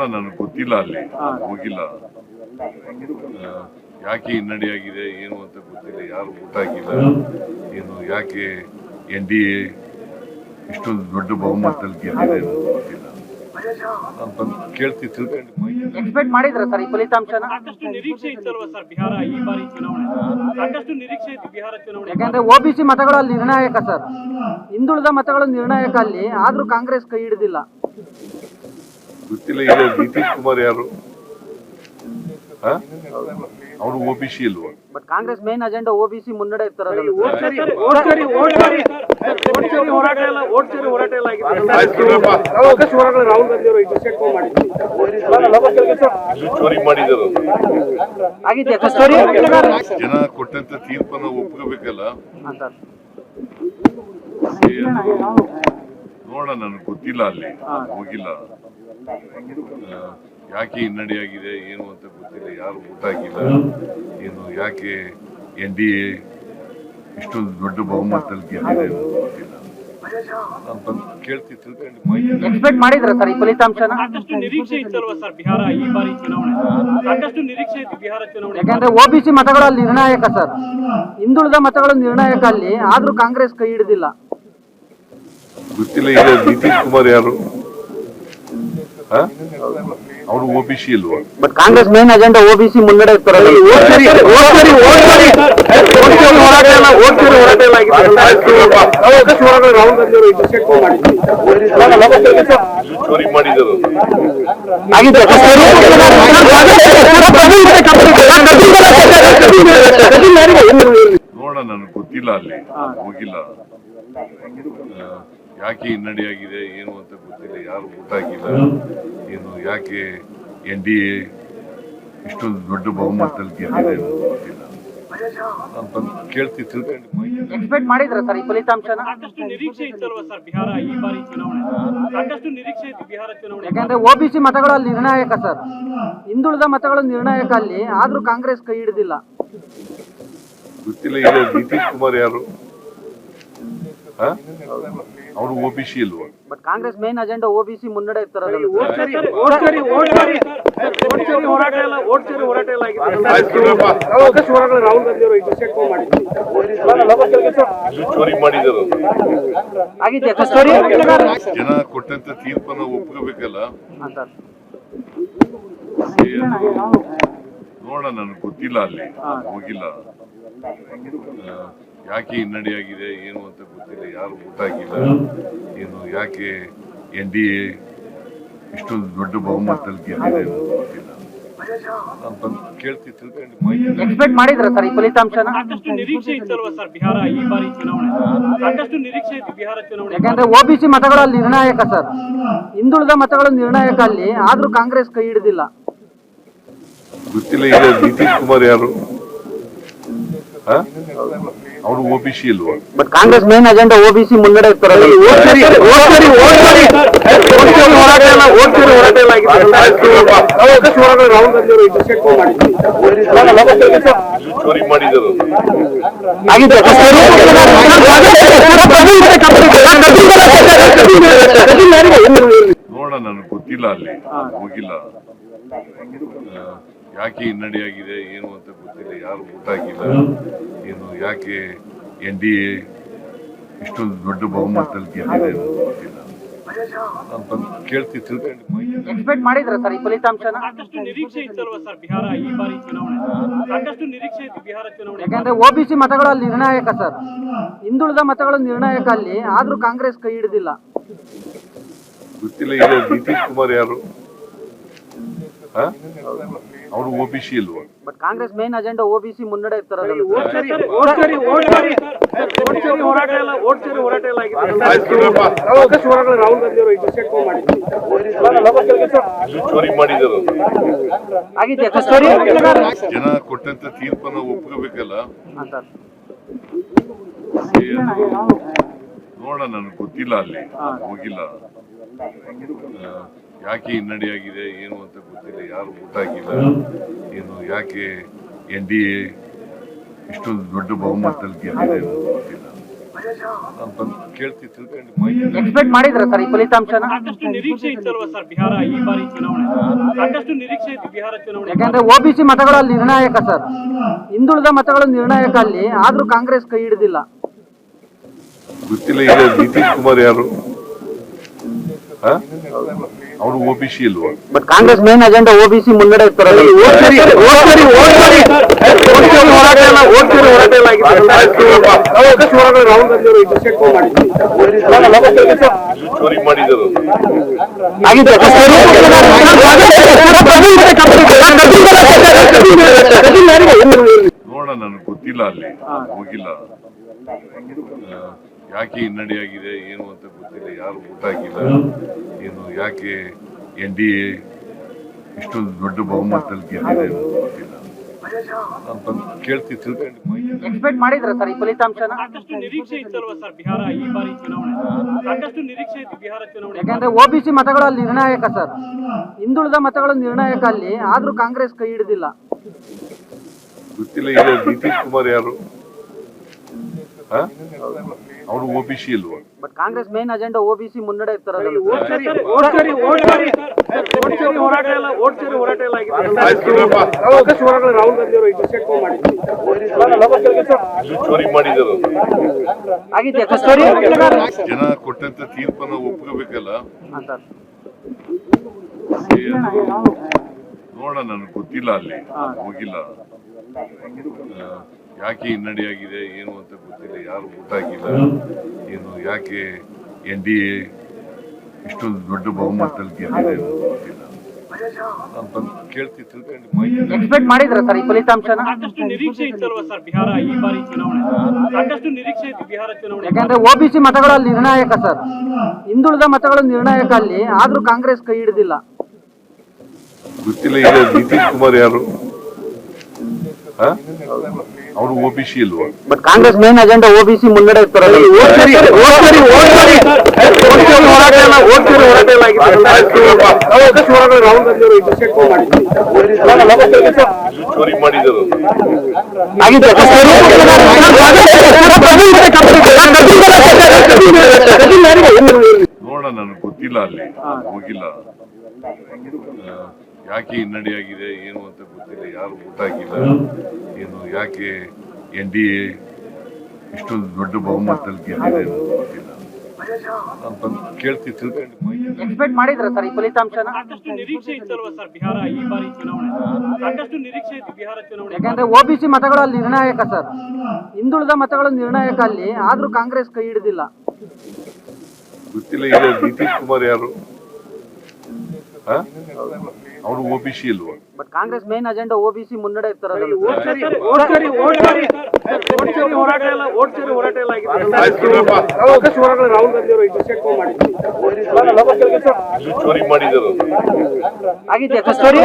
ನೋಡೋಣ ನನಗೆ ಗೊತ್ತಿಲ್ಲ ಅಲ್ಲಿ. ಹೋಗಿಲ್ಲ. ಯಾಕೆ ಹಿನ್ನಡೆಯಾಗಿದೆ ಏನು ಅಂತ ಗೊತ್ತಿಲ್ಲ. ಯಾರು ಊಟ ಹಾಕಿಲ್ಲ ಏನು ಯಾಕೆ ಎನ್ ಡಿ ಎ ಇಷ್ಟೊಂದು ದೊಡ್ಡ ಬಹುಮತದಲ್ಲಿ ಗೆದ್ದಿದೆ ಅಂತ ಗೊತ್ತಿಲ್ಲ. ನಾನು ಬಂದು ಕೇಳ್ತೀನಿ ತಿಳ್ಕೊಂಡು ಎಕ್ಸ್ಪೆಕ್ಟ್ ಮಾಡಿದ್ರ ಸರ್ ಈ ಫಲಿತಾಂಶನ? ಸಾಕಷ್ಟು ನಿರೀಕ್ಷೆ ಇತ್ತಲ್ವಾ ಸರ್ ಬಿಹಾರ ಈ ಬಾರಿ ಚುನಾವಣೆ? ಸಾಕಷ್ಟು ನಿರೀಕ್ಷೆ ಇತ್ತು ಬಿಹಾರ ಚುನಾವಣೆ. ಯಾಕಂದ್ರೆ ಓಬಿಸಿ ಮತಗಳು ಅಲ್ಲಿ ನಿರ್ಣಾಯಕ ಸರ್. ಹಿಂದುಳಿದ ಮತಗಳು ನಿರ್ಣಾಯಕ ಅಲ್ಲಿ ಆದ್ರೂ ಕಾಂಗ್ರೆಸ್ ಕೈ ಹಿಡಿದಿಲ್ಲ. ಗೊತ್ತಿಲ್ಲ ಈಗ ನಿತೀಶ್ ಕುಮಾರ್ ಯಾರು? ಅವರು ಒ ಬಿ ಸಿ ಇಲ್ವಾ but Congress main agenda O ಮುನ್ನಡೆ ಸಿ ಮುನ್ನಡೆ ಚೋರಿ ಮಾಡಿದಾರ ಜನ ಕೊಟ್ಟಂತ ತೀರ್ಪನ್ನ ಒಪ್ಕೋಬೇಕಲ್ಲ? ನೋಡೋಣ ನನಗೆ ಗೊತ್ತಿಲ್ಲ ಅಲ್ಲಿ. ಹೋಗಿಲ್ಲ. ಯಾಕೆ ಹಿನ್ನಡೆಯಾಗಿದೆ ಏನು ಅಂತ ಗೊತ್ತಿಲ್ಲ. ಯಾರು ಊಟ ಹಾಕಿಲ್ಲ ಏನು ಯಾಕೆ ಎನ್ ಡಿ ಎ ಇಷ್ಟೊಂದು ದೊಡ್ಡ ಬಹುಮತದಲ್ಲಿ ಗೆದ್ದಿದೆ ಗೊತ್ತಿಲ್ಲ. ನಾನು ಬಂದು ತಿಳ್ಕೊಂಡು ಮಾಹಿತಿ ಎಕ್ಸ್ಪೆಕ್ಟ್ ಮಾಡಿದ್ರ ಸರ್ ಈ ಫಲಿತಾಂಶನ? ಸಾಕಷ್ಟು ನಿರೀಕ್ಷೆ ಇತ್ತಲ್ವಾ ಸರ್ ಬಿಹಾರ ಈ ಬಾರಿ ಚುನಾವಣೆ? ಸಾಕಷ್ಟು ನಿರೀಕ್ಷೆ ಇತ್ತು ಬಿಹಾರ ಚುನಾವಣೆ. ಯಾಕಂದ್ರೆ ಒಬಿಸಿ ಮತಗಳು ಅಲ್ಲಿ ನಿರ್ಣಾಯಕ ಸರ್. ಹಿಂದುಳಿದ ಮತಗಳು ನಿರ್ಣಾಯಕ ಅಲ್ಲಿ ಆದ್ರೂ ಕಾಂಗ್ರೆಸ್ ಕೈ ಹಿಡಿದಿಲ್ಲ. ಗೊತ್ತಿಲ್ಲ ಈಗ ನಿತೀಶ್ ಕುಮಾರ್ ಯಾರು? ಅವರು ಓ ಬಿ ಸಿ ಇಲ್ವಾ? But Congress main agenda OBC ಮುನ್ನಡೆ ಇರ್ತಾರಲ್ಲ ಮುನ್ನಡೆ ಮಾಡಿದ್ರು ಇಲ್ಲಿ ಚೋರಿ ಮಾಡಿದಾರ. ನೋಡೋಣ ನನಗೆ ಗೊತ್ತಿಲ್ಲ ಅಲ್ಲಿ. ಹೋಗಿಲ್ಲ. ಯಾಕೆ ಹಿನ್ನಡೆಯಾಗಿದೆ ಏನು ಅಂತ ಗೊತ್ತಿಲ್ಲ ಯಾರು ಊಟ ಹಾಕಿಲ್ಲ ಏನು ಯಾಕೆ ಎನ್ ಡಿ ಎ ಇಷ್ಟೊಂದು ದೊಡ್ಡ ಬಹುಮತದಲ್ಲಿ ಗೆದ್ದಿದೆ ಅಂತ ಗೊತ್ತಿಲ್ಲ. ಕೇಳ್ತೀನಿ ತಿಳ್ಕೊಂಡು ಎಕ್ಸ್ಪೆಕ್ಟ್ ಮಾಡಿದ್ರ ಸರ್ ಈ ಫಲಿತಾಂಶನ? ಸಾಕಷ್ಟು ನಿರೀಕ್ಷೆ ಇತ್ತಲ್ವಾ ಸರ್ ಬಿಹಾರ ಈ ಬಾರಿ ಚುನಾವಣೆ? ಸಾಕಷ್ಟು ನಿರೀಕ್ಷೆ ಇತ್ತು ಬಿಹಾರ ಚುನಾವಣೆ. ಯಾಕಂದ್ರೆ ಒಬಿಸಿ ಮತಗಳು ಅಲ್ಲಿ ನಿರ್ಣಾಯಕ ಸರ್. ಹಿಂದುಳಿದ ಮತಗಳು ನಿರ್ಣಾಯಕ ಅಲ್ಲಿ ಆದ್ರೂ ಕಾಂಗ್ರೆಸ್ ಕೈ ಹಿಡಿದಿಲ್ಲ. ಗೊತ್ತಿಲ್ಲ ಈಗ ನಿತೀಶ್ ಕುಮಾರ್ ಯಾರು? ಅವರು ಒ ಬಿ ಸಿ ಇಲ್ವಾ? But Congress main agenda O ಮುನ್ನಡೆ ಸಿ ಮುನ್ನಡೆ ಇರ್ತಾರೆ ಓಟ್ಸರಿ ಹೋರಾಟ ಎಲ್ಲ ಓಟ್ಸರಿ ಹೋರಾಟ ಎಲ್ಲ ಆಗಿದೆ. ಆಯ್ತು ಬಿಡಪ್ಪ. ಅವಕಾಶ ಹೋರಾಟ ರಾಹುಲ್ ಗಾಂಧಿ ಅವರು ಇಂಟರ್ಸೆಕ್ಟ್ ಮಾಡಿದ್ರು. ಚೋರಿ ಮಾಡಿದಾರ ಜನ ಕೊಟ್ಟಂತ ತೀರ್ಪನ್ನ ಒಪ್ಕೋಬೇಕಲ್ಲ? ನೋಡೋಣ ನನಗೆ ಗೊತ್ತಿಲ್ಲ ಅಲ್ಲಿ. ಹೋಗಿಲ್ಲ. ಯಾಕೆ ಹಿನ್ನಡೆಯಾಗಿದೆ ಏನು ಅಂತ ಗೊತ್ತಿಲ್ಲ ಯಾರು ಊಟ ಆಗಿಲ್ಲ ಏನು ಯಾಕೆ ಎನ್ ಡಿ ಎ ಇಷ್ಟೊಂದು ದೊಡ್ಡ ಬಹುಮತದಲ್ಲಿ ಗೆದ್ದಿದೆ ಅಂತ ಗೊತ್ತಿಲ್ಲ. ಎಕ್ಸ್ಪೆಕ್ಟ್ ಮಾಡಿದ್ರ ಸರ್ ಈ ಫಲಿತಾಂಶನ? ಸಾಕಷ್ಟು ನಿರೀಕ್ಷೆ ಇತ್ತಲ್ವಾ ಸರ್ ಬಿಹಾರ ಈ ಬಾರಿ ಚುನಾವಣೆ? ಸಾಕಷ್ಟು ನಿರೀಕ್ಷೆ ಇತ್ತು ಬಿಹಾರ ಚುನಾವಣೆ. ಯಾಕಂದ್ರೆ ಒಬಿಸಿ ಮತಗಳು ಅಲ್ಲಿ ನಿರ್ಣಾಯಕ ಸರ್. ಹಿಂದುಳಿದ ಮತಗಳು ನಿರ್ಣಾಯಕ ಅಲ್ಲಿ ಆದ್ರೂ ಕಾಂಗ್ರೆಸ್ ಕೈ ಹಿಡಿದಿಲ್ಲ. ಗೊತ್ತಿಲ್ಲ ಈಗ ನಿತೀಶ್ ಕುಮಾರ್ ಯಾರು? ಅವರು ಓಬಿಸಿ ಬಿ ಸಿ ಇಲ್ವಾ but Congress main agenda OBC ಮುನ್ನಡೆ ಇರ್ತಾರಲ್ಲ ಚೋರಿ ಮಾಡಿದಾರ ನೋಡೋಣ ನನಗೆ ಗೊತ್ತಿಲ್ಲ ಅಲ್ಲಿ ಹೋಗಿಲ್ಲ ಯಾಕೆ ಹಿನ್ನಡೆಯಾಗಿದೆ ಏನು ಅಂತ ಗೊತ್ತಿಲ್ಲ ಯಾರು ಊಟ ಹಾಕಿಲ್ಲ ಏನು ಯಾಕೆ ಎನ್ ಡಿ ಎ ಇಷ್ಟೊಂದು ದೊಡ್ಡ ಬಹುಮತದಲ್ಲಿ ಗೆದ್ದಿದೆ ಅಂತ ಗೊತ್ತಿಲ್ಲ. ಕೇಳ್ತೀನಿ ತಿಳ್ಕೊಂಡು ಎಕ್ಸ್ಪೆಕ್ಟ್ ಮಾಡಿದ್ರ ಸರ್ ಈ ಫಲಿತಾಂಶನ? ಸಾಕಷ್ಟು ನಿರೀಕ್ಷೆ ಇತ್ತಲ್ವಾ ಸರ್ ಬಿಹಾರ ಈ ಬಾರಿ ಚುನಾವಣೆ? ಸಾಕಷ್ಟು ನಿರೀಕ್ಷೆ ಇತ್ತು ಬಿಹಾರ ಚುನಾವಣೆ. ಯಾಕಂದ್ರೆ ಒಬಿಸಿ ಮತಗಳು ಅಲ್ಲಿ ನಿರ್ಣಾಯಕ ಸರ್. ಹಿಂದುಳಿದ ಮತಗಳು ನಿರ್ಣಾಯಕ ಅಲ್ಲಿ ಆದ್ರೂ ಕಾಂಗ್ರೆಸ್ ಕೈ ಹಿಡಿದಿಲ್ಲ. ಗೊತ್ತಿಲ್ಲ ಈಗ ನಿತೀಶ್ ಕುಮಾರ್ ಯಾರು? ಅವರು ಒ ಬಿ ಸಿ ಇಲ್ವಾ? But Congress main agenda O ಮುನ್ನಡೆ ಸಿ ಮುನ್ನಡೆ ಚೋರಿ ಮಾಡಿದಾರ. ಜನ ಕೊಟ್ಟಂತ ತೀರ್ಪನ್ನ ಒಪ್ಕೋಬೇಕಲ್ಲ? ನೋಡ ನನಗೆ ಗೊತ್ತಿಲ್ಲ ಅಲ್ಲಿ. ಹೋಗಿಲ್ಲ. ಯಾಕೆ ಹಿನ್ನಡೆಯಾಗಿದೆ ಏನು ಅಂತ ಗೊತ್ತಿಲ್ಲ ಯಾರು ಊಟ ಹಾಕಿಲ್ಲ ಏನು ಯಾಕೆ ಎನ್ ಡಿ ಎ ಇಷ್ಟೊಂದು ದೊಡ್ಡ ಬಹುಮತದಲ್ಲಿ ಗೆದ್ದಿದೆ ಅಂತ ಗೊತ್ತಿಲ್ಲ. ನಾನು ಬಂದು ಕೇಳ್ತಿ ತಿಳ್ಕೊಂಡು ಮಾಹಿತಿ ಎಕ್ಸ್ಪೆಕ್ಟ್ ಮಾಡಿದ್ರ ಸರ್ ಈ ಫಲಿತಾಂಶನ? ಸಾಕಷ್ಟು ನಿರೀಕ್ಷೆ ಇತ್ತಲ್ವಾ ಸರ್ ಬಿಹಾರ ಈ ಬಾರಿ ಚುನಾವಣೆ? ಸಾಕಷ್ಟು ನಿರೀಕ್ಷೆ ಇತ್ತು ಬಿಹಾರ ಚುನಾವಣೆ. ಯಾಕಂದ್ರೆ ಒಬಿಸಿ ಮತಗಳು ಅಲ್ಲಿ ನಿರ್ಣಾಯಕ ಸರ್. ಹಿಂದುಳಿದ ಮತಗಳು ನಿರ್ಣಾಯಕ ಅಲ್ಲಿ ಆದ್ರೂ ಕಾಂಗ್ರೆಸ್ ಕೈ ಹಿಡಿದಿಲ್ಲ. ಗೊತ್ತಿಲ್ಲ ಈಗ ನಿತೀಶ್ ಕುಮಾರ್ ಯಾರು? ಒ ಬಿ ಸಿ ಇಲ್ವಾ? But Congress main agenda OBC ಮುನ್ನಡೆ ಇರ್ತಾರೆ. ಚೋರಿ ಮಾಡಿದರು ನೋಡೋಣ ನನಗೆ ಗೊತ್ತಿಲ್ಲ ಅಲ್ಲಿ. ಹೋಗಿಲ್ಲ. ಯಾಕೆ ಹಿನ್ನಡೆಯಾಗಿದೆ ಏನು ಅಂತ ಗೊತ್ತಿಲ್ಲ ಯಾರು ಊಟ ಹಾಕಿಲ್ಲ ಏನು ಯಾಕೆ ಎನ್ ಡಿ ಎ ಇಷ್ಟೊಂದು ದೊಡ್ಡ ಬಹುಮತದಲ್ಲಿ ಗೆದ್ದಿದೆ ಅಂತ ಗೊತ್ತಿಲ್ಲ. ಕೇಳ್ತಿ ತಿಳ್ಕೊಂಡು ಎಕ್ಸ್ಪೆಕ್ಟ್ ಮಾಡಿದ್ರ ಸರ್ ಈ ಫಲಿತಾಂಶನ? ಸಾಕಷ್ಟು ನಿರೀಕ್ಷೆ ಇತ್ತಲ್ವಾ ಸರ್ ಬಿಹಾರ ಈ ಬಾರಿ ಚುನಾವಣೆ? ಸಾಕಷ್ಟು ನಿರೀಕ್ಷೆ ಇತ್ತು ಬಿಹಾರ ಚುನಾವಣೆ. ಯಾಕಂದ್ರೆ ಒಬಿಸಿ ಮತಗಳು ಅಲ್ಲಿ ನಿರ್ಣಾಯಕ ಸರ್. ಹಿಂದುಳಿದ ಮತಗಳು ನಿರ್ಣಾಯಕ ಅಲ್ಲಿ ಆದ್ರೂ ಕಾಂಗ್ರೆಸ್ ಕೈ ಹಿಡಿದಿಲ್ಲ. ಗೊತ್ತಿಲ್ಲ ಈಗ ನಿತೀಶ್ ಕುಮಾರ್ ಯಾರು? ಅವನು ಒ ಬಿ ಸಿ ಇಲ್ವಾ? ಬಟ್ ಕಾಂಗ್ರೆಸ್ ಮೇನ್ ಅಜೆಂಡಾ ಮುನ್ನಡೆ ಚೋರಿ ಮಾಡಿದರು. ಆಗಿದೆಯಾ? ಸ್ಟೋರಿ ಜನ ಕೊಟ್ಟಂತ ತೀರ್ಪನ್ನ ಒಪ್ಕೋಬೇಕಲ್ಲ? ನೋಡೋಣ ನನಗೆ ಗೊತ್ತಿಲ್ಲ ಅಲ್ಲಿ. ಹೋಗಿಲ್ಲ. ಯಾಕೆ ಹಿನ್ನಡೆ ಆಗಿದೆ ಏನು ಅಂತ ಗೊತ್ತಿಲ್ಲ ಯಾರು ಊಟ ಹಾಕಿಲ್ಲ ಏನು ಯಾಕೆ ಎನ್ ಡಿ ಎ ಇಷ್ಟೊಂದು ದೊಡ್ಡ ಬಹುಮತದಲ್ಲಿ ಗೆದ್ದಿದೆ ಅಂತ ಗೊತ್ತಿಲ್ಲ. ಕೇಳ್ತಿ ತಿಳ್ಕೊಂಡು ಎಕ್ಸ್ಪೆಕ್ಟ್ ಮಾಡಿದ್ರ ಸರ್ ಈ ಫಲಿತಾಂಶನ? ಸಾಕಷ್ಟು ನಿರೀಕ್ಷೆ ಇತ್ತಲ್ವಾ ಸರ್ ಬಿಹಾರ ಈ ಬಾರಿ ಚುನಾವಣೆ? ಸಾಕಷ್ಟು ನಿರೀಕ್ಷೆ ಇತ್ತು ಬಿಹಾರ ಚುನಾವಣೆ. ಯಾಕಂದ್ರೆ ಒಬಿಸಿ ಮತಗಳು ಅಲ್ಲಿ ನಿರ್ಣಾಯಕ ಸರ್. ಹಿಂದುಳಿದ ಮತಗಳು ನಿರ್ಣಾಯಕ ಅಲ್ಲಿ ಆದ್ರೂ ಕಾಂಗ್ರೆಸ್ ಕೈ ಹಿಡಿದಿಲ್ಲ. ಗೊತ್ತಿಲ್ಲ ಈಗ ನಿತೀಶ್ ಕುಮಾರ್ ಯಾರು? ಅವನು ಓ ಬಿ ಸಿ ಇಲ್ವಾ? But Congress main agenda O ಮುನ್ನಡೆ ಸಿ ಚೋರಿ ಮಾಡಿದರು ನೋಡೋಣ ನನಗೆ ಗೊತ್ತಿಲ್ಲ ಅಲ್ಲಿ. ಹೋಗಿಲ್ಲ. ಯಾಕೆ ಹಿನ್ನಡೆಯಾಗಿದೆ ಏನು ಅಂತ ಗೊತ್ತಿಲ್ಲ ಯಾರು ಊಟ ಹಾಕಿಲ್ಲ. ಏನು ಯಾಕೆ ಎನ್ ಡಿ ಎ ಇಷ್ಟೊಂದು ದೊಡ್ಡ ಬಹುಮತದಲ್ಲಿ ಗೆದ್ದಿದೆ ಅಂತ ಗೊತ್ತಿಲ್ಲ. ನಾನು ಬಂದು ಕೇಳ್ತಿ ತಿಳ್ಕೊಂಡು ಎಕ್ಸ್ಪೆಕ್ಟ್ ಮಾಡಿದ್ರ ಸರ್ ಈ ಫಲಿತಾಂಶನ? ಸಾಕಷ್ಟು ನಿರೀಕ್ಷೆ ಇತ್ತಲ್ವಾ ಸರ್ ಬಿಹಾರ ಈ ಬಾರಿ ಚುನಾವಣೆ? ಸಾಕಷ್ಟು ನಿರೀಕ್ಷೆ ಇತ್ತು ಬಿಹಾರ ಚುನಾವಣೆ. ಯಾಕಂದ್ರೆ ಒಬಿಸಿ ಮತಗಳು ಅಲ್ಲಿ ನಿರ್ಣಾಯಕ ಸರ್. ಹಿಂದುಳಿದ ಮತಗಳು ನಿರ್ಣಾಯಕ ಅಲ್ಲಿ ಆದ್ರೂ ಕಾಂಗ್ರೆಸ್ ಕೈ ಹಿಡಿದಿಲ್ಲ. ಗೊತ್ತಿಲ್ಲ ಈಗ ನಿತೀಶ್ ಕುಮಾರ್ ಯಾರು? ಅವನು ಒ ಬಿ ಸಿ ಇಲ್ವಾ? But Congress main agenda OBC ಮುನ್ನಡೆ ಇರ್ತಾರೆ ಚೋರಿ ಮಾಡಿದರು. ಆಗಿದೆಯಾ? ಸ್ಟೋರಿ